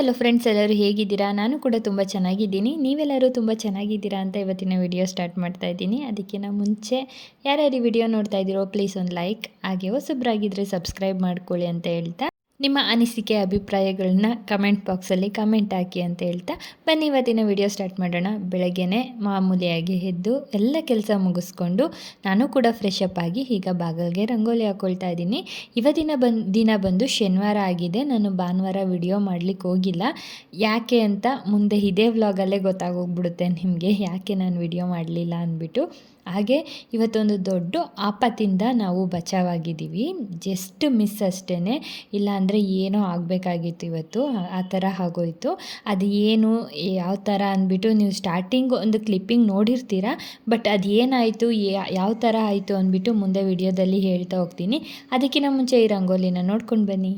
Hello friends ಎಲ್ಲರೂ ಹೇಗಿದ್ದೀರಾ? ನಾನು ಕೂಡ ತುಂಬ ಚೆನ್ನಾಗಿದ್ದೀನಿ. ನೀವೆಲ್ಲರೂ ತುಂಬ ಚೆನ್ನಾಗಿದ್ದೀರಾ ಅಂತ ಇವತ್ತಿನ ವಿಡಿಯೋ ಸ್ಟಾರ್ಟ್ ಮಾಡ್ತಾ ಇದ್ದೀನಿ. ಅದಕ್ಕಿಂತ ಮುಂಚೆ ಯಾರ್ಯಾರು ವಿಡಿಯೋ ನೋಡ್ತಾ ಇದ್ದೀರೋ ಪ್ಲೀಸ್ ಒಂದು ಲೈಕ್ ಹಾಗೆ ಹೊಸಬ್ರಾಗಿದ್ದರೆ ಸಬ್ಸ್ಕ್ರೈಬ್ ಮಾಡ್ಕೊಳ್ಳಿ ಅಂತ ಹೇಳ್ತಾ ನಿಮ್ಮ ಅನಿಸಿಕೆ ಅಭಿಪ್ರಾಯಗಳನ್ನ ಕಮೆಂಟ್ ಬಾಕ್ಸಲ್ಲಿ ಕಮೆಂಟ್ ಹಾಕಿ ಅಂತ ಹೇಳ್ತಾ ಬನ್ನಿ ಇವತ್ತಿನ ವಿಡಿಯೋ ಸ್ಟಾರ್ಟ್ ಮಾಡೋಣ. ಬೆಳಗ್ಗೆನೆ ಮಾಮೂಲಿಯಾಗಿ ಎದ್ದು ಎಲ್ಲ ಕೆಲಸ ಮುಗಿಸ್ಕೊಂಡು ನಾನು ಕೂಡ ಫ್ರೆಶ್ ಅಪ್ ಆಗಿ ಈಗ ಬಾಗಲ್ಗೆ ರಂಗೋಲಿ ಹಾಕ್ಕೊಳ್ತಾ ಇದ್ದೀನಿ. ಇವತ್ತಿನ ಬಂದು ದಿನ ಬಂದು ಶನಿವಾರ ಆಗಿದೆ. ನಾನು ಭಾನುವಾರ ವಿಡಿಯೋ ಮಾಡಲಿಕ್ಕೆ ಹೋಗಿಲ್ಲ. ಯಾಕೆ ಅಂತ ಮುಂದೆ ಇದೇ ವ್ಲಾಗಲ್ಲೇ ಗೊತ್ತಾಗೋಗ್ಬಿಡುತ್ತೆ ನಿಮಗೆ. ಯಾಕೆ ನಾನು ವಿಡಿಯೋ ಮಾಡಲಿಲ್ಲ ಅಂದ್ಬಿಟ್ಟು. ಹಾಗೆ ಇವತ್ತೊಂದು ದೊಡ್ಡ ಆಪತ್ತಿಂದ ನಾವು ಬಚಾವಾಗಿದ್ದೀವಿ. ಜಸ್ಟ್ ಮಿಸ್ ಅಷ್ಟೇ ಇಲ್ಲ ಅಂದರೆ ಏನೋ ಆಗಬೇಕಾಗಿತ್ತು ಇವತ್ತು, ಆ ಥರ ಆಗೋಯ್ತು. ಅದು ಏನು, ಯಾವ ಥರ ಅಂದ್ಬಿಟ್ಟು ನೀವು ಸ್ಟಾರ್ಟಿಂಗ್ ಒಂದು ಕ್ಲಿಪ್ಪಿಂಗ್ ನೋಡಿರ್ತೀರ, ಬಟ್ ಅದು ಏನಾಯಿತು ಯಾವ ಥರ ಆಯಿತು ಅಂದ್ಬಿಟ್ಟು ಮುಂದೆ ವಿಡಿಯೋದಲ್ಲಿ ಹೇಳ್ತಾ ಹೋಗ್ತೀನಿ. ಅದಕ್ಕಿಂತ ಮುಂಚೆ ಈ ರಂಗೋಲಿನ ನೋಡ್ಕೊಂಡು ಬನ್ನಿ.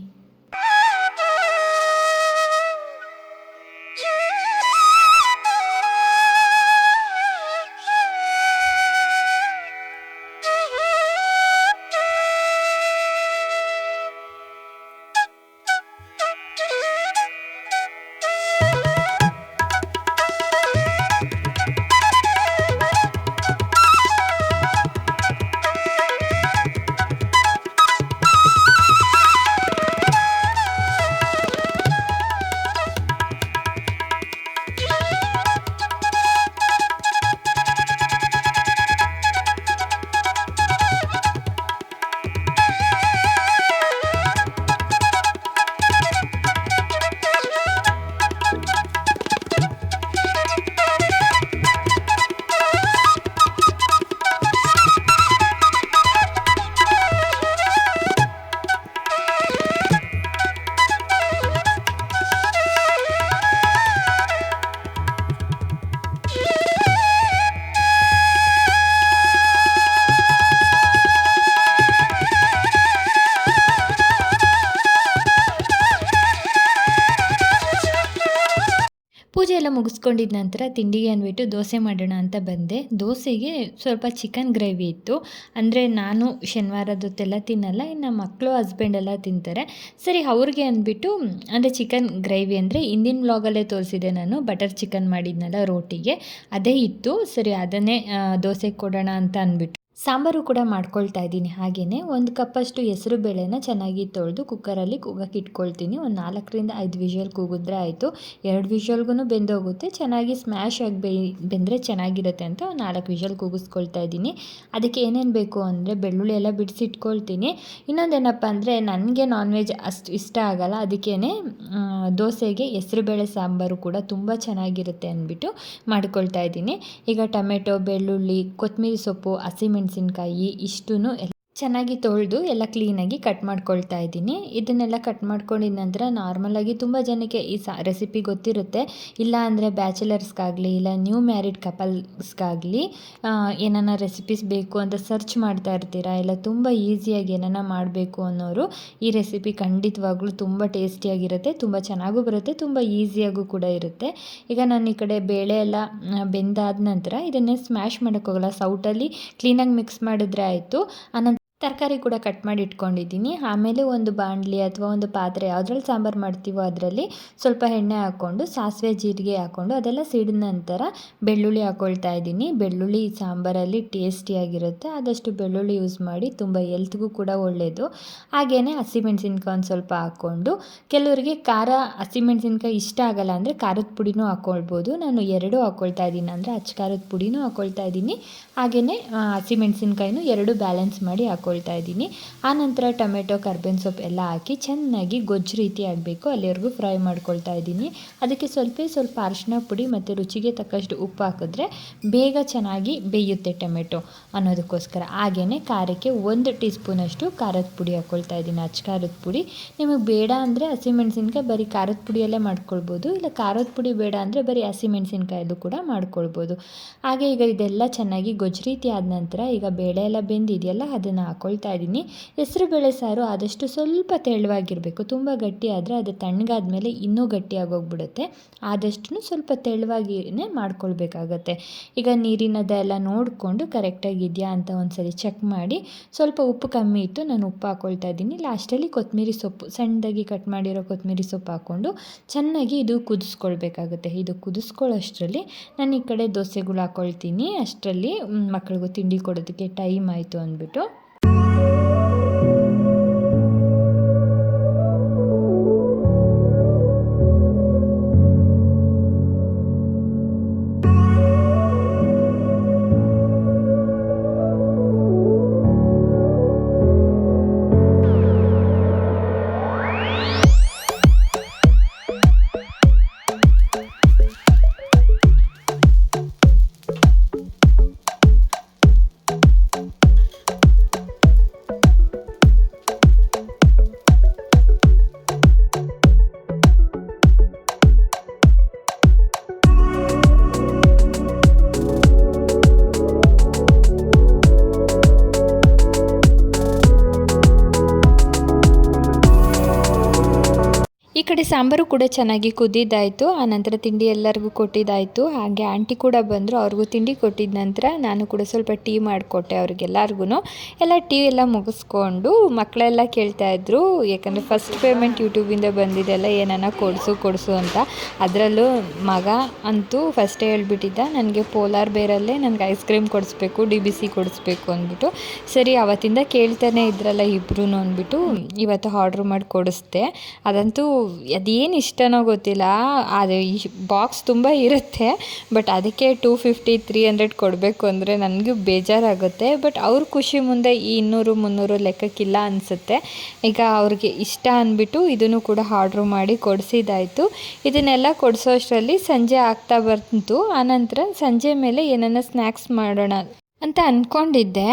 ಪೂಜೆ ಎಲ್ಲ ಮುಗಿಸ್ಕೊಂಡಿದ್ದ ನಂತರ ತಿಂಡಿಗೆ ಅಂದ್ಬಿಟ್ಟು ದೋಸೆ ಮಾಡೋಣ ಅಂತ ಬಂದೆ. ದೋಸೆಗೆ ಸ್ವಲ್ಪ ಚಿಕನ್ ಗ್ರೇವಿ ಇತ್ತು. ಅಂದರೆ ನಾನು ಶನಿವಾರದೊತ್ತೆಲ್ಲ ತಿನ್ನಲ್ಲ, ಇನ್ನು ಮಕ್ಕಳು ಹಸ್ಬೆಂಡ್ ಎಲ್ಲ ತಿಂತಾರೆ. ಸರಿ, ಅವ್ರಿಗೆ ಅಂದ್ಬಿಟ್ಟು, ಅಂದರೆ ಚಿಕನ್ ಗ್ರೇವಿ ಅಂದರೆ ಹಿಂದಿನ ಬ್ಲಾಗಲ್ಲೇ ತೋರಿಸಿದೆ ನಾನು ಬಟರ್ ಚಿಕನ್ ಮಾಡಿದ್ನಲ್ಲ ರೋಟಿಗೆ. ಅದೇ ಇತ್ತು. ಸರಿ, ಅದನ್ನೇ ದೋಸೆ ಕೊಡೋಣ ಅಂತ ಅಂದ್ಬಿಟ್ಟು. ಸಾಂಬಾರು ಕೂಡ ಮಾಡ್ಕೊಳ್ತಾ ಇದ್ದೀನಿ ಹಾಗೆಯೇ ಒಂದು ಕಪ್ಪಷ್ಟು ಹೆಸರು ಬೇಳೆನ ಚೆನ್ನಾಗಿ ತೊಳೆದು ಕುಕ್ಕರಲ್ಲಿ ಕೂಗಕ್ಕೆ ಇಟ್ಕೊಳ್ತೀನಿ. ಒಂದು ನಾಲ್ಕರಿಂದ ಐದು ವಿಷಲ್ ಕೂಗಿದ್ರೆ ಆಯಿತು. ಎರಡು ವಿಷಲ್ಗೂ ಬೆಂದೋಗುತ್ತೆ. ಚೆನ್ನಾಗಿ ಸ್ಮ್ಯಾಶ್ ಆಗಿ ಬೇ, ಬೆಂದರೆ ಚೆನ್ನಾಗಿರುತ್ತೆ ಅಂತ ಒಂದು ನಾಲ್ಕು ವಿಷಲ್ ಕೂಗಿಸ್ಕೊಳ್ತಾ ಇದ್ದೀನಿ. ಅದಕ್ಕೆ ಏನೇನು ಬೇಕು ಅಂದರೆ ಬೆಳ್ಳುಳ್ಳಿ ಎಲ್ಲ ಬಿಡಿಸಿಟ್ಕೊಳ್ತೀನಿ ಇನ್ನೊಂದೇನಪ್ಪ ಅಂದರೆ ನನಗೆ ನಾನ್ ವೆಜ್ ಅಷ್ಟು ಇಷ್ಟ ಆಗಲ್ಲ. ಅದಕ್ಕೇ ದೋಸೆಗೆ ಹೆಸರುಬೇಳೆ ಸಾಂಬಾರು ಕೂಡ ತುಂಬ ಚೆನ್ನಾಗಿರುತ್ತೆ ಅಂದ್ಬಿಟ್ಟು ಮಾಡ್ಕೊಳ್ತಾ ಇದ್ದೀನಿ. ಈಗ ಟೊಮೆಟೊ, ಬೆಳ್ಳುಳ್ಳಿ ಕೊತ್ತಂಬರಿ ಸೊಪ್ಪು ಹಸಿಮೆಣಸು ಮೆಣಸಿನ್ಕಾಯಿ ಇಷ್ಟೂ ಚೆನ್ನಾಗಿ ತೊಳೆದು ಎಲ್ಲ ಕ್ಲೀನಾಗಿ ಕಟ್ ಮಾಡ್ಕೊಳ್ತಾ ಇದ್ದೀನಿ. ಇದನ್ನೆಲ್ಲ ಕಟ್ ಮಾಡ್ಕೊಂಡಿದ ನಂತರ ನಾರ್ಮಲಾಗಿ ತುಂಬ ಜನಕ್ಕೆ ಈ ಸಾ ರೆಸಿಪಿ ಗೊತ್ತಿರುತ್ತೆ. ಇಲ್ಲ ಅಂದರೆ ಬ್ಯಾಚುಲರ್ಸ್ಗಾಗಲಿ ಇಲ್ಲ ನ್ಯೂ ಮ್ಯಾರಿಡ್ ಕಪಲ್ಸ್ಗಾಗಲಿ ಏನನ್ನ ರೆಸಿಪೀಸ್ ಬೇಕು ಅಂತ ಸರ್ಚ್ ಮಾಡ್ತಾ ಇರ್ತೀರಾ? ಇಲ್ಲ ತುಂಬ ಈಸಿಯಾಗಿ ಏನನ್ನ ಮಾಡಬೇಕು ಅನ್ನೋರು ಈ ರೆಸಿಪಿ ಖಂಡಿತವಾಗ್ಲೂ ತುಂಬ ಟೇಸ್ಟಿಯಾಗಿರುತ್ತೆ ತುಂಬ ಚೆನ್ನಾಗೂ ಬರುತ್ತೆ, ತುಂಬ ಈಸಿಯಾಗೂ ಕೂಡ ಇರುತ್ತೆ. ಈಗ ನಾನು ಈ ಕಡೆ ಬೇಳೆ ಎಲ್ಲ ಬೆಂದಾದ ನಂತರ ಇದನ್ನೇ ಸ್ಮ್ಯಾಶ್ ಮಾಡೋಕ್ಕೋಗಲ್ಲ ಸೌಟಲ್ಲಿ ಕ್ಲೀನಾಗಿ ಮಿಕ್ಸ್ ಮಾಡಿದ್ರೆ ಆಯಿತು. ಆನಂತರ ತರಕಾರಿ ಕೂಡ ಕಟ್ ಮಾಡಿ ಇಟ್ಕೊಂಡಿದ್ದೀನಿ. ಆಮೇಲೆ ಒಂದು ಬಾಣಲಿ ಅಥವಾ ಒಂದು ಪಾತ್ರೆ ಯಾವುದ್ರಲ್ಲಿ ಸಾಂಬಾರು ಮಾಡ್ತೀವೋ ಅದರಲ್ಲಿ ಸ್ವಲ್ಪ ಎಣ್ಣೆ ಹಾಕ್ಕೊಂಡು, ಸಾಸಿವೆ ಜೀರಿಗೆ ಹಾಕ್ಕೊಂಡು, ಅದೆಲ್ಲ ಸಿಡಿದ ನಂತರ ಬೆಳ್ಳುಳ್ಳಿ ಹಾಕ್ಕೊಳ್ತಾ ಇದ್ದೀನಿ. ಬೆಳ್ಳುಳ್ಳಿ ಸಾಂಬಾರಲ್ಲಿ ಟೇಸ್ಟಿಯಾಗಿರುತ್ತೆ ಆದಷ್ಟು ಬೆಳ್ಳುಳ್ಳಿ ಯೂಸ್ ಮಾಡಿ ತುಂಬ ಎಲ್ತ್ಗೂ ಕೂಡ ಒಳ್ಳೆಯದು ಹಾಗೆಯೇ ಹಸಿಮೆಣ್ಸಿನ್ಕಾಯಿ ಒಂದು ಸ್ವಲ್ಪ ಹಾಕ್ಕೊಂಡು, ಕೆಲವರಿಗೆ ಖಾರ ಹಸಿಮೆಣ್ಸಿನ್ಕಾಯಿ ಇಷ್ಟ ಆಗಲ್ಲ ಅಂದರೆ ಖಾರದ ಪುಡಿನೂ ಹಾಕ್ಕೊಳ್ಬೋದು ನಾನು ಎರಡೂ ಹಾಕ್ಕೊಳ್ತಾ ಇದ್ದೀನಿ ಅಂದರೆ ಅಚ್ಚ ಖಾರದ ಪುಡಿನೂ ಹಾಕ್ಕೊಳ್ತಾ ಇದ್ದೀನಿ. ಹಾಗೆಯೇ ಹಸಿಮೆಣ್ಸಿನ್ಕಾಯಿನೂ ಎರಡು ಬ್ಯಾಲೆನ್ಸ್ ಮಾಡಿ ಹಾಕ್ಕೊಳ್ತೀನಿ ಹಾಕ್ಕೊಳ್ತಾ ಇದ್ದೀನಿ. ಆನಂತರ ಟೊಮೆಟೊ, ಕರ್ಬೇವಿನ ಸೊಪ್ಪು ಎಲ್ಲ ಹಾಕಿ ಚೆನ್ನಾಗಿ ಗೊಜ್ಜು ರೀತಿ ಆಗಬೇಕು ಅಲ್ಲಿವರೆಗೂ ಫ್ರೈ ಮಾಡ್ಕೊಳ್ತಾ ಇದ್ದೀನಿ. ಅದಕ್ಕೆ ಸ್ವಲ್ಪ ಸ್ವಲ್ಪ ಅರಿಶಿನ ಪುಡಿ ಮತ್ತು ರುಚಿಗೆ ತಕ್ಕಷ್ಟು ಉಪ್ಪು ಹಾಕಿದ್ರೆ ಬೇಗ ಚೆನ್ನಾಗಿ ಬೇಯುತ್ತೆ ಟೊಮೆಟೊ ಅನ್ನೋದಕ್ಕೋಸ್ಕರ. ಹಾಗೆಯೇ ಖಾರಕ್ಕೆ ಒಂದು ಟೀ ಸ್ಪೂನಷ್ಟು ಖಾರದ ಪುಡಿ ಹಾಕ್ಕೊಳ್ತಾ ಇದ್ದೀನಿ. ಅಚ್ಚ ಖಾರದ ಪುಡಿ. ನಿಮಗೆ ಬೇಡ ಅಂದರೆ ಹಸಿಮೆಣಸಿನ್ಕಾಯಿ ಬರೀ ಖಾರದ ಪುಡಿಯಲ್ಲೇ ಮಾಡ್ಕೊಳ್ಬೋದು. ಇಲ್ಲ ಖಾರದ ಪುಡಿ ಬೇಡ ಅಂದರೆ ಬರೀ ಹಸಿಮೆಣಸಿನ್ಕಾಯಲ್ಲೂ ಕೂಡ ಮಾಡ್ಕೊಳ್ಬೋದು. ಹಾಗೆ ಈಗ ಇದೆಲ್ಲ ಚೆನ್ನಾಗಿ ಗೊಜ್ಜು ರೀತಿ ಆದ ನಂತರ ಈಗ ಬೇಳೆ ಎಲ್ಲ ಬೆಂದಿದೆಯಲ್ಲ, ಅದನ್ನು ಹಾಕಿ ಹಾಕ್ಕೊಳ್ತಾ ಇದ್ದೀನಿ. ಹೆಸರುಬೇಳೆ ಸಾರು ಆದಷ್ಟು ಸ್ವಲ್ಪ ತೆಳುವಾಗಿರಬೇಕು. ತುಂಬ ಗಟ್ಟಿ ಆದರೆ ಅದು ತಣ್ಣಗಾದ್ಮೇಲೆ ಇನ್ನೂ ಗಟ್ಟಿಯಾಗೋಗ್ಬಿಡುತ್ತೆ ಆದಷ್ಟು ಸ್ವಲ್ಪ ತೆಳುವಾಗಿಯೇ ಮಾಡ್ಕೊಳ್ಬೇಕಾಗತ್ತೆ. ಈಗ ನೀರಿನದೆಲ್ಲ ನೋಡಿಕೊಂಡು ಕರೆಕ್ಟಾಗಿದೆಯಾ ಅಂತ ಒಂದ್ಸರಿ ಚೆಕ್ ಮಾಡಿ. ಸ್ವಲ್ಪ ಉಪ್ಪು ಕಮ್ಮಿ ಇತ್ತು, ನಾನು ಉಪ್ಪು ಹಾಕ್ಕೊಳ್ತಾ ಇದ್ದೀನಿ. ಲಾಸ್ಟಲ್ಲಿ ಕೊತ್ತಂಬರಿ ಸೊಪ್ಪು, ಸಣ್ಣದಾಗಿ ಕಟ್ ಮಾಡಿರೋ ಕೊತ್ತಂಬರಿ ಸೊಪ್ಪು ಹಾಕ್ಕೊಂಡು ಚೆನ್ನಾಗಿ ಇದು ಕುದಿಸ್ಕೊಳ್ಬೇಕಾಗುತ್ತೆ. ಇದು ಕುದಿಸ್ಕೊಳ್ಳೋಷ್ಟರಲ್ಲಿ ನಾನು ಈ ಕಡೆ ದೋಸೆಗಳು ಹಾಕ್ಕೊಳ್ತೀನಿ ಅಷ್ಟರಲ್ಲಿ ಮಕ್ಕಳಿಗೂ ತಿಂಡಿ ಕೊಡೋದಕ್ಕೆ ಟೈಮ್ ಆಯಿತು ಅಂದ್ಬಿಟ್ಟು. ಕಡೆ ಸಾಂಬಾರು ಕೂಡ ಚೆನ್ನಾಗಿ ಕುದ್ದಿದ್ದಾಯಿತು ನಂತರ ತಿಂಡಿ ಎಲ್ಲರಿಗೂ ಕೊಟ್ಟಿದ್ದಾಯಿತು ಹಾಗೆ ಆಂಟಿ ಕೂಡ ಬಂದರು, ಅವ್ರಿಗೂ ತಿಂಡಿ ಕೊಟ್ಟಿದ ನಂತರ ನಾನು ಕೂಡ ಸ್ವಲ್ಪ ಟೀ ಮಾಡಿಕೊಟ್ಟೆ ಅವ್ರಿಗೆಲ್ಲರಿಗೂ ಎಲ್ಲ ಟೀ ಎಲ್ಲ ಮುಗಿಸ್ಕೊಂಡು ಮಕ್ಕಳೆಲ್ಲ ಕೇಳ್ತಾಯಿದ್ರು ಯಾಕಂದರೆ ಫಸ್ಟ್ ಪೇಮೆಂಟ್ ಯೂಟ್ಯೂಬಿಂದ ಬಂದಿದ್ದೆಲ್ಲ ಏನನ್ನ ಕೊಡಿಸು ಕೊಡಿಸು ಅಂತ. ಅದರಲ್ಲೂ ಮಗ ಅಂತೂ ಫಸ್ಟೇ ಹೇಳ್ಬಿಟ್ಟಿದ್ದ, ನನಗೆ ಪೋಲಾರ್ ಬೇರಲ್ಲೇ ನನಗೆ ಐಸ್ ಕ್ರೀಮ್ ಕೊಡಿಸ್ಬೇಕು ಡಿ ಬಿ ಸಿ ಕೊಡಿಸ್ಬೇಕು, ಅಂದ್ಬಿಟ್ಟು. ಸರಿ, ಅವತ್ತಿಂದ ಕೇಳ್ತಾನೆ ಇದ್ರಲ್ಲ ಇಬ್ಬರೂ ಅಂದ್ಬಿಟ್ಟು, ಇವತ್ತು ಆರ್ಡ್ರ್ ಮಾಡಿ ಕೊಡಿಸ್ದೆ. ಅದಂತೂ ಅದೇನು ಇಷ್ಟನೋ ಗೊತ್ತಿಲ್ಲ. ಅದು ಈ ಬಾಕ್ಸ್ ತುಂಬ ಇರುತ್ತೆ. ಬಟ್ ಅದಕ್ಕೆ ಟೂ ಫಿಫ್ಟಿ ತ್ರೀ ಹಂಡ್ರೆಡ್ ಕೊಡಬೇಕು ಅಂದರೆ ನನಗೂ ಬೇಜಾರಾಗುತ್ತೆ. ಬಟ್ ಅವ್ರ ಖುಷಿ ಮುಂದೆ ಈ ಇನ್ನೂರು, ಮುನ್ನೂರು ಲೆಕ್ಕಕ್ಕಿಲ್ಲ ಅನಿಸುತ್ತೆ. ಈಗ ಅವ್ರಿಗೆ ಇಷ್ಟ ಅಂದ್ಬಿಟ್ಟು ಇದನ್ನು ಕೂಡ ಆರ್ಡ್ರ್ ಮಾಡಿ ಕೊಡಿಸಿದ್ದಾಯಿತು ಇದನ್ನೆಲ್ಲ ಕೊಡಿಸೋ ಅಷ್ಟರಲ್ಲಿ ಸಂಜೆ ಆಗ್ತಾ ಬಂತು. ಆನಂತರ ಸಂಜೆ ಮೇಲೆ ಏನನ್ನ ಸ್ನ್ಯಾಕ್ಸ್ ಮಾಡೋಣ ಅಂತ ಅಂದ್ಕೊಂಡಿದ್ದೆ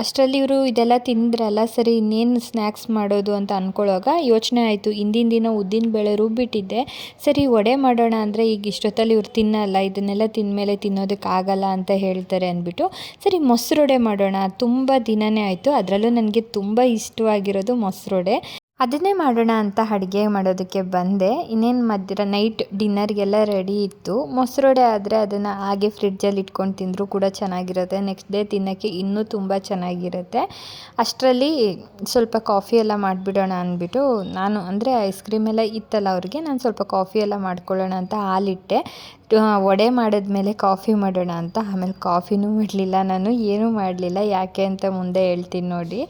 ಅಷ್ಟರಲ್ಲಿ ಇವರು ಇದೆಲ್ಲ ತಿಂದ್ರಲ್ಲ, ಸರಿ ಇನ್ನೇನು ಸ್ನ್ಯಾಕ್ಸ್ ಮಾಡೋದು ಅಂತ ಅಂದ್ಕೊಳ್ಳೋವಾಗ ಯೋಚನೆ ಆಯಿತು. ಹಿಂದಿನ ದಿನ ಉದ್ದಿನ ಬೇಳೆ ರುಬ್ಬಿಟ್ಟಿದ್ದೆ. ಸರಿ ವಡೆ ಮಾಡೋಣ ಅಂದರೆ ಈಗ ಇಷ್ಟೊತ್ತಲ್ಲಿ ಇವ್ರು ತಿನ್ನಲ್ಲ, ಇದನ್ನೆಲ್ಲ ತಿಂದಮೇಲೆ ತಿನ್ನೋದಕ್ಕಾಗಲ್ಲ ಅಂತ ಹೇಳ್ತಾರೆ ಅಂದ್ಬಿಟ್ಟು, ಸರಿ ಮೊಸರೊಡೆ ಮಾಡೋಣ. ತುಂಬ ದಿನವೇ ಆಯಿತು. ಅದರಲ್ಲೂ ನನಗೆ ತುಂಬ ಇಷ್ಟವಾಗಿರೋದು ಮೊಸರೊಡೆ ಅದನ್ನೇ ಮಾಡೋಣ ಅಂತ ಅಡುಗೆ ಮಾಡೋದಕ್ಕೆ ಬಂದೆ. ಇನ್ನೇನು ಮಧ್ಯ ನೈಟ್ ಡಿನ್ನರ್ಗೆಲ್ಲ ರೆಡಿ ಇತ್ತು. ಮೊಸರೊಡೆ ಆದರೆ ಅದನ್ನು ಹಾಗೆ ಫ್ರಿಡ್ಜಲ್ಲಿ ಇಟ್ಕೊಂಡು ತಿಂದರೂ ಕೂಡ ಚೆನ್ನಾಗಿರುತ್ತೆ. ನೆಕ್ಸ್ಟ್ ಡೇ ತಿನ್ನೋಕ್ಕೆ ಇನ್ನೂ ತುಂಬ ಚೆನ್ನಾಗಿರುತ್ತೆ. ಅಷ್ಟರಲ್ಲಿ ಸ್ವಲ್ಪ ಕಾಫಿ ಎಲ್ಲ ಮಾಡಿಬಿಡೋಣ ಅಂದ್ಬಿಟ್ಟು ನಾನು ಅಂದರೆ ಐಸ್ ಕ್ರೀಮ್ ಎಲ್ಲ ಇತ್ತಲ್ಲ ಅವ್ರಿಗೆ, ನಾನು ಸ್ವಲ್ಪ ಕಾಫಿ ಎಲ್ಲ ಮಾಡ್ಕೊಳ್ಳೋಣ ಅಂತ ಹಾಲಿಟ್ಟೆ. ವಡೆ ಮಾಡಿದ್ಮೇಲೆ ಕಾಫಿ ಮಾಡೋಣ ಅಂತ. ಆಮೇಲೆ ಕಾಫಿನೂ ಮಾಡಲಿಲ್ಲ ನಾನು, ಏನೂ ಮಾಡಲಿಲ್ಲ. ಯಾಕೆ ಅಂತ ಮುಂದೆ ಹೇಳ್ತೀನಿ ನೋಡಿ.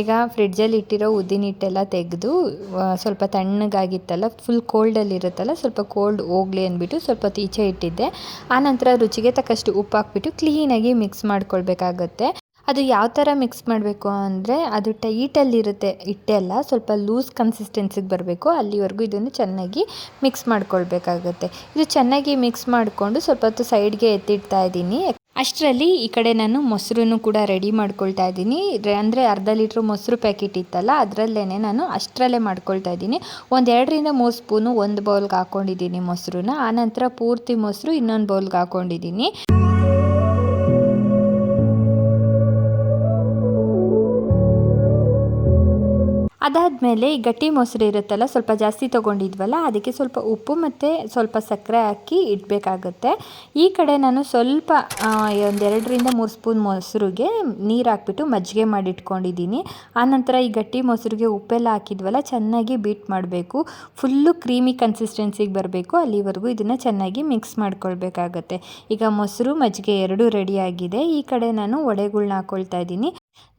ಈಗ ಫ್ರಿಡ್ಜಲ್ಲಿ ಇಟ್ಟಿರೋ ಉದ್ದಿನ ಹಿಟ್ಟೆಲ್ಲ ತೆಗೆದು ಸ್ವಲ್ಪ ತಣ್ಣಗಾಗಿತ್ತಲ್ಲ ಫುಲ್ ಕೋಲ್ಡಲ್ಲಿ ಇರುತ್ತಲ್ಲ, ಸ್ವಲ್ಪ ಕೋಲ್ಡ್ ಹೋಗಲಿ ಅಂದ್ಬಿಟ್ಟು ಸ್ವಲ್ಪ ಈಚೆ ಇಟ್ಟಿದ್ದೆ. ಆನಂತರ ರುಚಿಗೆ ತಕ್ಕಷ್ಟು ಉಪ್ಪು ಹಾಕ್ಬಿಟ್ಟು ಕ್ಲೀನಾಗಿ ಮಿಕ್ಸ್ ಮಾಡ್ಕೊಳ್ಬೇಕಾಗತ್ತೆ. ಅದು ಯಾವ ಥರ ಮಿಕ್ಸ್ ಮಾಡಬೇಕು ಅಂದರೆ ಅದು ಟೈಟಲ್ಲಿರುತ್ತೆ ಹಿಟ್ಟೆಲ್ಲ ಸ್ವಲ್ಪ ಲೂಸ್ ಕನ್ಸಿಸ್ಟೆನ್ಸಿಗೆ ಬರಬೇಕು. ಅಲ್ಲಿವರೆಗೂ ಇದನ್ನು ಚೆನ್ನಾಗಿ ಮಿಕ್ಸ್ ಮಾಡ್ಕೊಳ್ಬೇಕಾಗುತ್ತೆ. ಇದು ಚೆನ್ನಾಗಿ ಮಿಕ್ಸ್ ಮಾಡಿಕೊಂಡು ಸ್ವಲ್ಪ ಹೊತ್ತು ಸೈಡ್ಗೆ ಎತ್ತಿಡ್ತಾ ಇದ್ದೀನಿ. ಅಷ್ಟರಲ್ಲಿ ಈ ಕಡೆ ನಾನು ಮೊಸರನ್ನು ಕೂಡ ರೆಡಿ ಮಾಡ್ಕೊಳ್ತಾ ಇದ್ದೀನಿ. ಅಂದರೆ ಅರ್ಧ ಲೀಟ್ರ್ ಮೊಸರು ಪ್ಯಾಕೆಟ್ ಇತ್ತಲ್ಲ ಅದರಲ್ಲೇ ನಾನು ಅಷ್ಟರಲ್ಲೇ ಮಾಡ್ಕೊಳ್ತಾ ಇದ್ದೀನಿ. ಒಂದು ಎರಡರಿಂದ ಮೂರು ಸ್ಪೂನು ಒಂದು ಬೌಲ್ಗೆ ಹಾಕ್ಕೊಂಡಿದ್ದೀನಿ ಮೊಸರನ್ನ. ಆನಂತರ ಪೂರ್ತಿ ಮೊಸರು ಇನ್ನೊಂದು ಬೌಲ್ಗೆ ಹಾಕ್ಕೊಂಡಿದ್ದೀನಿ. ಅದಾದಮೇಲೆ ಈ ಗಟ್ಟಿ ಮೊಸರು ಇರುತ್ತಲ್ಲ, ಸ್ವಲ್ಪ ಜಾಸ್ತಿ ತೊಗೊಂಡಿದ್ವಲ್ಲ, ಅದಕ್ಕೆ ಸ್ವಲ್ಪ ಉಪ್ಪು ಮತ್ತು ಸ್ವಲ್ಪ ಸಕ್ಕರೆ ಹಾಕಿ ಇಡಬೇಕಾಗುತ್ತೆ. ಈ ಕಡೆ ನಾನು ಸ್ವಲ್ಪ ಒಂದೆರಡರಿಂದ ಮೂರು ಸ್ಪೂನ್ ಮೊಸರಿಗೆ ನೀರು ಹಾಕ್ಬಿಟ್ಟು ಮಜ್ಜಿಗೆ ಮಾಡಿ ಇಟ್ಕೊಂಡಿದ್ದೀನಿ ಆನಂತರ ಈ ಗಟ್ಟಿ ಮೊಸರಿಗೆ ಉಪ್ಪೆಲ್ಲ ಹಾಕಿದ್ವಲ್ಲ, ಚೆನ್ನಾಗಿ ಬೀಟ್ ಮಾಡಬೇಕು. ಫುಲ್ಲು ಕ್ರೀಮಿ ಕನ್ಸಿಸ್ಟೆನ್ಸಿಗೆ ಬರಬೇಕು. ಅಲ್ಲಿವರೆಗೂ ಇದನ್ನು ಚೆನ್ನಾಗಿ ಮಿಕ್ಸ್ ಮಾಡ್ಕೊಳ್ಬೇಕಾಗತ್ತೆ. ಈಗ ಮೊಸರು, ಮಜ್ಜಿಗೆ ಎರಡೂ ರೆಡಿಯಾಗಿದೆ ಈ ಕಡೆ ನಾನು ವಡೆಗಳ್ನ ಹಾಕ್ಕೊಳ್ತಾ ಇದ್ದೀನಿ.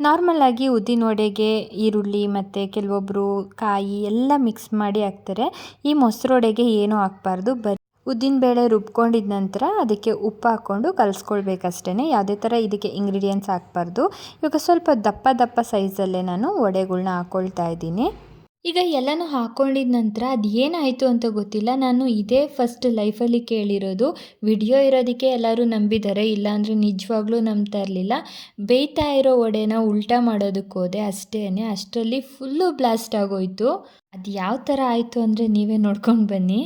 ನಾರ್ಮಲಾಗಿ ಉದ್ದಿನ ವಡೆಗೆ ಈರುಳ್ಳಿ ಮತ್ತು ಕೆಲವೊಬ್ಬರು ಕಾಯಿ ಎಲ್ಲ ಮಿಕ್ಸ್ ಮಾಡಿ ಹಾಕ್ತಾರೆ. ಈ ಮೊಸರೊಡೆಗೆ ಏನೂ ಹಾಕ್ಬಾರ್ದು. ಬರೀ ಉದ್ದಿನಬೇಳೆ ರುಬ್ಕೊಂಡಿದ ನಂತರ ಅದಕ್ಕೆ ಉಪ್ಪು ಹಾಕ್ಕೊಂಡು ಕಲಿಸ್ಕೊಳ್ಬೇಕಷ್ಟೇ ಯಾವುದೇ ಥರ ಇದಕ್ಕೆ ಇಂಗ್ರೀಡಿಯೆಂಟ್ಸ್ ಹಾಕ್ಬಾರ್ದು. ಇವಾಗ ಸ್ವಲ್ಪ ದಪ್ಪ ದಪ್ಪ ಸೈಜಲ್ಲೇ ನಾನು ವಡೆಗಳ್ನ ಹಾಕ್ಕೊಳ್ತಾ ಇದ್ದೀನಿ. ಈಗ ಎಲ್ಲನೂ ಹಾಕ್ಕೊಂಡಿದ ನಂತರ ಅದು ಏನಾಯಿತು ಅಂತ ಗೊತ್ತಿಲ್ಲ. ನಾನು ಇದೇ ಫಸ್ಟ್ ಲೈಫಲ್ಲಿ ಕೇಳಿರೋದು. ವಿಡಿಯೋ ಇರೋದಕ್ಕೆ ಎಲ್ಲರೂ ನಂಬಿದ್ದಾರೆ ಇಲ್ಲಾಂದರೆ ನಿಜವಾಗ್ಲೂ ನಂಬ್ತಾ ಇರಲಿಲ್ಲ. ಬೇಯ್ತಾ ಇರೋ ವಡೆನ ಉಲ್ಟಾ ಮಾಡೋದಕ್ಕೆ ಹೋದೆ ಅಷ್ಟೇ ಅಷ್ಟರಲ್ಲಿ ಫುಲ್ಲು ಬ್ಲಾಸ್ಟ್ ಆಗೋಯ್ತು. ಅದು ಯಾವ ಥರ ಆಯಿತು ಅಂದರೆ ನೀವೇ ನೋಡ್ಕೊಂಡು ಬನ್ನಿ.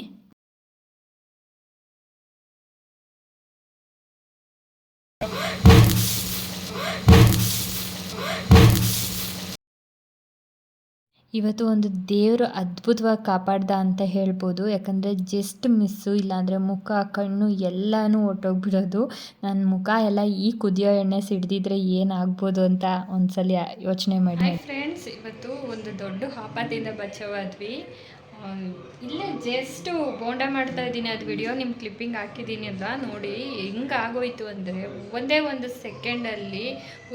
ಇವತ್ತು ಒಂದು ದೇವರು ಅದ್ಭುತವಾಗಿ ಕಾಪಾಡ್ದ ಅಂತ ಹೇಳ್ಬೋದು. ಯಾಕಂದರೆ ಜಸ್ಟ್ ಮಿಸ್ಸು ಇಲ್ಲಾಂದರೆ ಮುಖ, ಕಣ್ಣು ಎಲ್ಲನೂ ಹೊರ್ಟೋಗ್ಬಿಡೋದು ನನ್ನ ಮುಖ ಎಲ್ಲ ಈ ಕುದಿಯೋ ಎಣ್ಣೆ ಸಿಡ್ದಿದ್ರೆ ಏನಾಗ್ಬೋದು ಅಂತ ಒಂದ್ಸಲ ಯೋಚನೆ ಮಾಡಿ ಫ್ರೆಂಡ್ಸ್ ಇವತ್ತು ಒಂದು ದೊಡ್ಡ ಆಪತ್ತಿಂದ ಬಚಾವಾದ್ವಿ ಇಲ್ಲೇ ಜಸ್ಟು ಬೋಂಡ ಮಾಡ್ತಾ ಇದ್ದೀನಿ ಅದು ವಿಡಿಯೋ ನಿಮ್ಮ ಕ್ಲಿಪ್ಪಿಂಗ್ ಹಾಕಿದ್ದೀನಿ ಅಂತ ನೋಡಿ ಹೆಂಗೆ ಆಗೋಯ್ತು ಅಂದರೆ ಒಂದೇ ಒಂದು ಸೆಕೆಂಡಲ್ಲಿ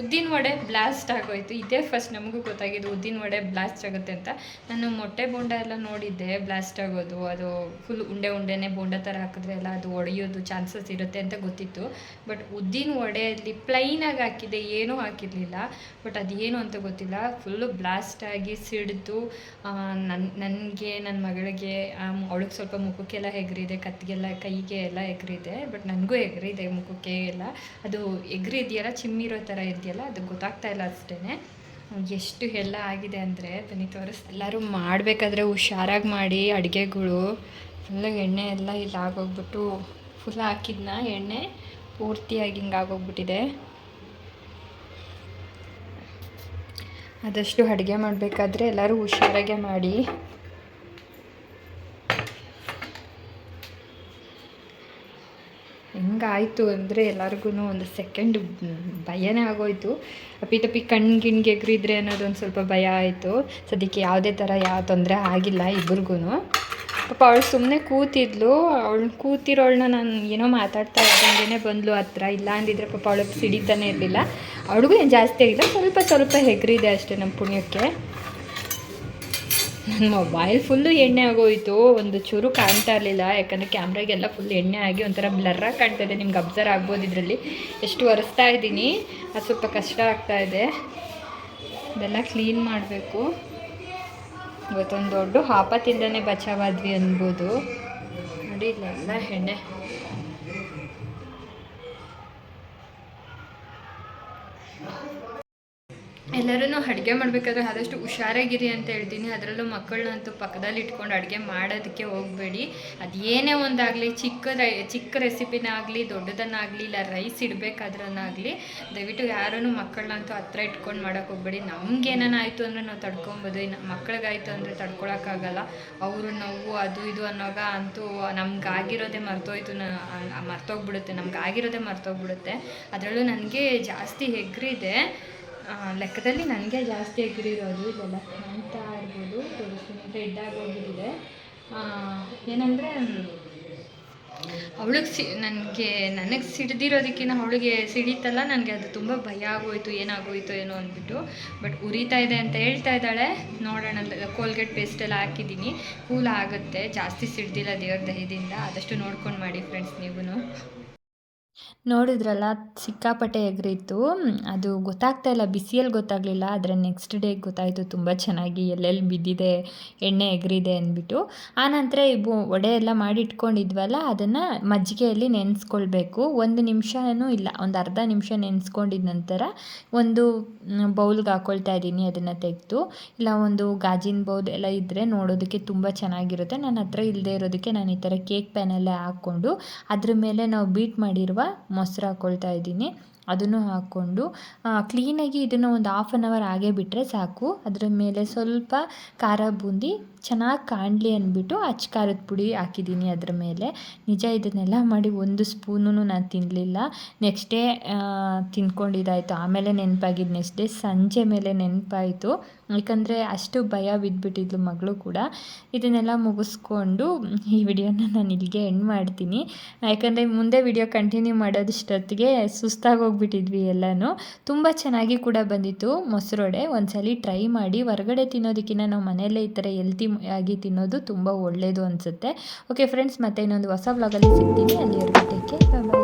ಉದ್ದಿನ ವಡೆ ಬ್ಲಾಸ್ಟ್ ಆಗೋಯ್ತು. ಇದೇ ಫಸ್ಟ್ ನಮಗೂ ಗೊತ್ತಾಗಿದ್ದು ಉದ್ದಿನ ವಡೆ ಬ್ಲಾಸ್ಟ್ ಆಗುತ್ತೆ ಅಂತ. ನಾನು ಮೊಟ್ಟೆ ಬೋಂಡ ಎಲ್ಲ ನೋಡಿದ್ದೆ ಬ್ಲಾಸ್ಟ್ ಆಗೋದು, ಅದು ಫುಲ್ ಉಂಡೆ ಉಂಡೆನೇ ಬೋಂಡ ಥರ ಹಾಕಿದ್ರೆ ಎಲ್ಲ ಅದು ಒಡೆಯೋದು ಚಾನ್ಸಸ್ ಇರುತ್ತೆ ಅಂತ ಗೊತ್ತಿತ್ತು. ಬಟ್ ಉದ್ದಿನ ವಡೆಯಲ್ಲಿ ಪ್ಲೈನಾಗಿ ಹಾಕಿದೆ ಏನೂ ಹಾಕಿರಲಿಲ್ಲ. ಬಟ್ ಅದೇನು ಅಂತ ಗೊತ್ತಿಲ್ಲ ಫುಲ್ಲು ಬ್ಲಾಸ್ಟ್ ಆಗಿ ಸಿಡಿದು ನನ್ನ ನನಗೆ ನನ್ನ ನನ್ನ ಮಗಳಿಗೆ ಅವಳಿಗೆ ಸ್ವಲ್ಪ ಮುಖಕ್ಕೆಲ್ಲ ಹೆಗರಿದೆ, ಕತ್ತಿಗೆಲ್ಲ ಕೈಗೆ ಎಲ್ಲ ಹೆಗರಿದೆ, ಬಟ್ ನನಗೂ ಹೆಗರಿದೆ ಮುಖಕ್ಕೆ ಎಲ್ಲ. ಅದು ಎಗರಿದೆಯಲ್ಲ ಚಿಮ್ಮಿರೋ ಥರ ಇದೆಯಲ್ಲ, ಅದು ಗೊತ್ತಾಗ್ತಾ ಇಲ್ಲ ಅಷ್ಟೇ ಎಷ್ಟು ಎಲ್ಲ ಆಗಿದೆ ಅಂದರೆ, ಬನ್ನಿ ತೋರಿಸ್, ಎಲ್ಲರೂ ಮಾಡಬೇಕಾದ್ರೆ ಹುಷಾರಾಗಿ ಮಾಡಿ ಅಡುಗೆಗಳು. ಫುಲ್ಲು ಎಣ್ಣೆ ಎಲ್ಲ ಇಲ್ಲಿ ಆಗೋಗ್ಬಿಟ್ಟು ಫುಲ್ ಹಾಕಿದ್ನ ಎಣ್ಣೆ, ಪೂರ್ತಿಯಾಗಿ ಹಿಂಗೆ ಆಗೋಗ್ಬಿಟ್ಟಿದೆ. ಆದಷ್ಟು ಅಡುಗೆ ಮಾಡಬೇಕಾದ್ರೆ ಎಲ್ಲರೂ ಹುಷಾರಾಗೆ ಮಾಡಿ. ಹೆಂಗಾಯಿತು ಅಂದರೆ ಎಲ್ಲರಿಗೂ ಒಂದು ಸೆಕೆಂಡ್ ಭಯನೇ ಆಗೋಯ್ತು. ಅಪ್ಪಿ ತಪ್ಪಿ ಕಣ್ಣು ಗಿಣ್ಗೆ ಎಗ್ರಿದ್ರೆ ಅನ್ನೋದು ಒಂದು ಸ್ವಲ್ಪ ಭಯ ಆಯಿತು. ಸದ್ಯಕ್ಕೆ ಯಾವುದೇ ಥರ ಯಾವ ತೊಂದರೆ ಆಗಿಲ್ಲ ಇಬ್ರಿಗೂ ಪಾಪ ಅವಳು ಸುಮ್ಮನೆ ಕೂತಿದ್ಲು. ಅವಳು ಕೂತಿರೋಳನ್ನ ನಾನು ಏನೋ ಮಾತಾಡ್ತಾ ಇದ್ದಂಗೆ ಬಂದ್ಲು ಹತ್ರ. ಇಲ್ಲ ಅಂದಿದ್ರೆ ಪಾಪ ಅವಳಿಗೆ ಸಿಡಿತಾನೆ ಇರಲಿಲ್ಲ. ಅವಳಿಗೂ ಏನು ಜಾಸ್ತಿ ಆಗಿಲ್ಲ. ಸ್ವಲ್ಪ ಸ್ವಲ್ಪ ಹೆಗರಿದೆ ಅಷ್ಟೇ ನಮ್ಮ ಪುಣ್ಯಕ್ಕೆ. ನನ್ನ ಮೊಬೈಲ್ ಫುಲ್ಲು ಎಣ್ಣೆ ಆಗೋಯಿತು. ಒಂದು ಚೂರು ಕಾಣ್ತಾ ಇರಲಿಲ್ಲ. ಯಾಕಂದರೆ ಕ್ಯಾಮ್ರಾಗೆಲ್ಲ ಫುಲ್ ಎಣ್ಣೆ ಆಗಿ ಒಂಥರ ಬ್ಲರ್ರಾಗಿ ಕಾಣ್ತಾ ಇದೆ. ನಿಮ್ಗೆ ಅಬ್ಸರ್ವ್ ಆಗ್ಬೋದು ಇದರಲ್ಲಿ. ಎಷ್ಟು ಒರೆಸ್ತಾ ಇದ್ದೀನಿ. ಅದು ಸ್ವಲ್ಪ ಕಷ್ಟ ಆಗ್ತಾ ಇದೆ. ಇದೆಲ್ಲ ಕ್ಲೀನ್ ಮಾಡಬೇಕು. ಇವತ್ತೊಂದು ದೊಡ್ಡ ಆಪತ್ತಿಂದನೇ ಬಚಾವಾದ್ವಿ ಅನ್ಬೋದು. ನೋಡಿ, ಇಲ್ಲೆಲ್ಲ ಎಣ್ಣೆ. ಎಲ್ಲರೂ ಅಡುಗೆ ಮಾಡಬೇಕಾದ್ರೆ ಆದಷ್ಟು ಹುಷಾರಾಗಿರಿ ಅಂತ ಹೇಳ್ತೀನಿ. ಅದರಲ್ಲೂ ಮಕ್ಕಳನ್ನಂತೂ ಪಕ್ಕದಲ್ಲಿ ಇಟ್ಕೊಂಡು ಅಡುಗೆ ಮಾಡೋದಕ್ಕೆ ಹೋಗಬೇಡಿ. ಅದು ಏನೇ ಒಂದಾಗಲಿ, ಚಿಕ್ಕ ಚಿಕ್ಕ ರೆಸಿಪಿನಾಗಲಿ, ದೊಡ್ಡದನ್ನಾಗಲಿ, ಇಲ್ಲ ರೈಸ್ ಇಡಬೇಕಾದ್ರನ್ನಾಗಲಿ, ದಯವಿಟ್ಟು ಯಾರೂ ಮಕ್ಕಳನ್ನಂತೂ ಹತ್ರ ಇಟ್ಕೊಂಡು ಮಾಡೋಕೆ ಹೋಗಬೇಡಿ. ಆಯಿತು ಅಂದರೆ ನಾವು ತಡ್ಕೊಬೋದು. ಇನ್ನು ಮಕ್ಳಿಗಾಯಿತು ಅಂದರೆ ತಡ್ಕೊಳಕ್ಕಾಗಲ್ಲ. ಅವರು ನೋವು, ಅದು ಇದು ಅನ್ನೋಗ ಅಂತೂ ನಮ್ಗೆ ಆಗಿರೋದೇ ಮರ್ತೋಯ್ತು ಮರ್ತೋಗ್ಬಿಡುತ್ತೆ. ನಮ್ಗಾಗಿರೋದೇ ಮರ್ತೋಗ್ಬಿಡುತ್ತೆ. ಅದರಲ್ಲೂ ನನಗೆ ಜಾಸ್ತಿ ಹೆಗ್ರಿದೆ. ಲೆಕ್ಕದಲ್ಲಿ ನನಗೆ ಜಾಸ್ತಿ ಎಗರಿರೋದು ಇದೆಲ್ಲ. ಅಂತ ಇರ್ಬೋದು. ತೋರಿಸ್ತೀನಿ ರೆಡ್ ಆಗೋಗಿದೆ ಏನಂದರೆ, ಅವಳಿಗೆ ಸಿ, ನನಗೆ ನನಗೆ ಸಿಡ್ದಿರೋದಕ್ಕಿಂತ ಅವಳಿಗೆ ಸಿಡಿತಲ್ಲ, ನನಗೆ ಅದು ತುಂಬ ಭಯ ಆಗೋಯ್ತು, ಏನಾಗೋಯ್ತು ಏನೋ ಅಂದ್ಬಿಟ್ಟು. ಬಟ್ ಉರಿತಾ ಇದೆ ಅಂತ ಹೇಳ್ತಾ ಇದ್ದಾಳೆ. ನೋಡೋಣ ಕೋಲ್ಗೇಟ್ ಪೇಸ್ಟೆಲ್ಲ ಹಾಕಿದ್ದೀನಿ. ಕೂಲ್ ಆಗುತ್ತೆ. ಜಾಸ್ತಿ ಸಿಡ್ದಿಲ್ಲ ದೇವ್ರ ದಯದಿಂದ ಆದಷ್ಟು ನೋಡ್ಕೊಂಡು ಮಾಡಿ ಫ್ರೆಂಡ್ಸ್ ನೀವು ನೋಡಿದ್ರಲ್ಲ, ಸಿಕ್ಕಾಪಟ್ಟೆ ಎಗರಿತ್ತು. ಅದು ಗೊತ್ತಾಗ್ತಾ ಇಲ್ಲ ಬಿಸಿಯಲ್ಲಿ ಗೊತ್ತಾಗಲಿಲ್ಲ. ಆದರೆ ನೆಕ್ಸ್ಟ್ ಡೇ ಗೊತ್ತಾಯಿತು, ತುಂಬ ಚೆನ್ನಾಗಿ ಎಲ್ಲೆಲ್ಲಿ ಬಿದ್ದಿದೆ, ಎಣ್ಣೆ ಎಗರಿದೆ ಅಂದ್ಬಿಟ್ಟು. ಆನಂತರ ಇವು ವಡೆ ಎಲ್ಲ ಮಾಡಿಟ್ಕೊಂಡಿದ್ವಲ್ಲ ಅದನ್ನು ಮಜ್ಜಿಗೆಯಲ್ಲಿ ನೆನೆಸ್ಕೊಳ್ಬೇಕು. ಒಂದು ನಿಮಿಷನೂ ಇಲ್ಲ, ಒಂದು ಅರ್ಧ ನಿಮಿಷ ನೆನೆಸ್ಕೊಂಡಿದ ನಂತರ ಒಂದು ಬೌಲ್ಗೆ ಹಾಕ್ಕೊಳ್ತಾ ಇದ್ದೀನಿ ಅದನ್ನು ತೆಗೆದು. ಇಲ್ಲ, ಒಂದು ಗಾಜಿನ ಬೌಲ್ ಎಲ್ಲ ಇದ್ದರೆ ನೋಡೋದಕ್ಕೆ ತುಂಬ ಚೆನ್ನಾಗಿರುತ್ತೆ. ನನ್ನ ಹತ್ರ ಇಲ್ಲದೆ ಇರೋದಕ್ಕೆ ನಾನು ಈ ಥರ ಕೇಕ್ ಪ್ಯಾನಲ್ಲೇ ಹಾಕ್ಕೊಂಡು, ಅದ್ರ ಮೇಲೆ ನಾವು ಬೀಟ್ ಮಾಡಿರುವ ಮೊಸರು ಹಾಕ್ಕೊಳ್ತಾ ಇದ್ದೀನಿ. ಅದನ್ನು ಹಾಕ್ಕೊಂಡು ಕ್ಲೀನಾಗಿ ಇದನ್ನು ಒಂದು ಹಾಫ್ ಆನ್ ಅವರ್ ಹಾಗೆ ಬಿಟ್ಟರೆ ಸಾಕು. ಅದರ ಮೇಲೆ ಸ್ವಲ್ಪ ಖಾರ ಬೂಂದಿ ಚೆನ್ನಾಗಿ ಕಾಣಲಿ ಅಂದ್ಬಿಟ್ಟು ಅಚ್ಚಕಾರದ ಪುಡಿ ಹಾಕಿದ್ದೀನಿ ಅದ್ರ ಮೇಲೆ. ನಿಜ ಇದನ್ನೆಲ್ಲ ಮಾಡಿ ಒಂದು ಸ್ಪೂನು ನಾನು ತಿನ್ನಲಿಲ್ಲ ನೆಕ್ಸ್ಟ್ ಡೇ ತಿನ್ಕೊಂಡಿದ್ದಾಯಿತು. ಆಮೇಲೆ ನೆನಪಾಗಿದ್ದು ನೆಕ್ಸ್ಟ್ ಡೇ ಸಂಜೆ ಮೇಲೆ ನೆನಪಾಯಿತು. ಯಾಕಂದರೆ ಅಷ್ಟು ಭಯ ಬಿದ್ದುಬಿಟ್ಟಿದ್ಲು ಮಗಳು ಕೂಡ. ಇದನ್ನೆಲ್ಲ ಮುಗಿಸ್ಕೊಂಡು ಈ ವಿಡಿಯೋನ ನಾನು ಇಲ್ಲಿಗೆ ಎಂಡ್ ಮಾಡ್ತೀನಿ. ಯಾಕಂದರೆ ಮುಂದೆ ವಿಡಿಯೋ ಕಂಟಿನ್ಯೂ ಮಾಡೋದಷ್ಟೊತ್ತಿಗೆ ಸುಸ್ತಾಗೋಗ್ಬಿಟ್ಟಿದ್ವಿ ಎಲ್ಲನೂ. ತುಂಬ ಚೆನ್ನಾಗಿ ಕೂಡ ಬಂದಿತ್ತು ಮೊಸರೊಡೆ. ಒಂದ್ಸಲಿ ಟ್ರೈ ಮಾಡಿ. ಹೊರಗಡೆ ತಿನ್ನೋದಕ್ಕಿಂತ ನಾವು ಮನೆಯಲ್ಲೇ ಈ ಥರ ಎಲ್ತಿ ಆಗಿ ತಿನ್ನೋದು ತುಂಬ ಒಳ್ಳೆಯದು ಅನಿಸುತ್ತೆ. ಓಕೆ ಫ್ರೆಂಡ್ಸ್ ಮತ್ತೆ ಇನ್ನೊಂದು ಹೊಸ ವ್ಲಾಗಲ್ಲಿ ಸಿಗ್ತೀನಿ. ಅಲ್ಲಿವರೆಗೂ ಟೇಕ್ ಕೇರ್ ಬಾಯ್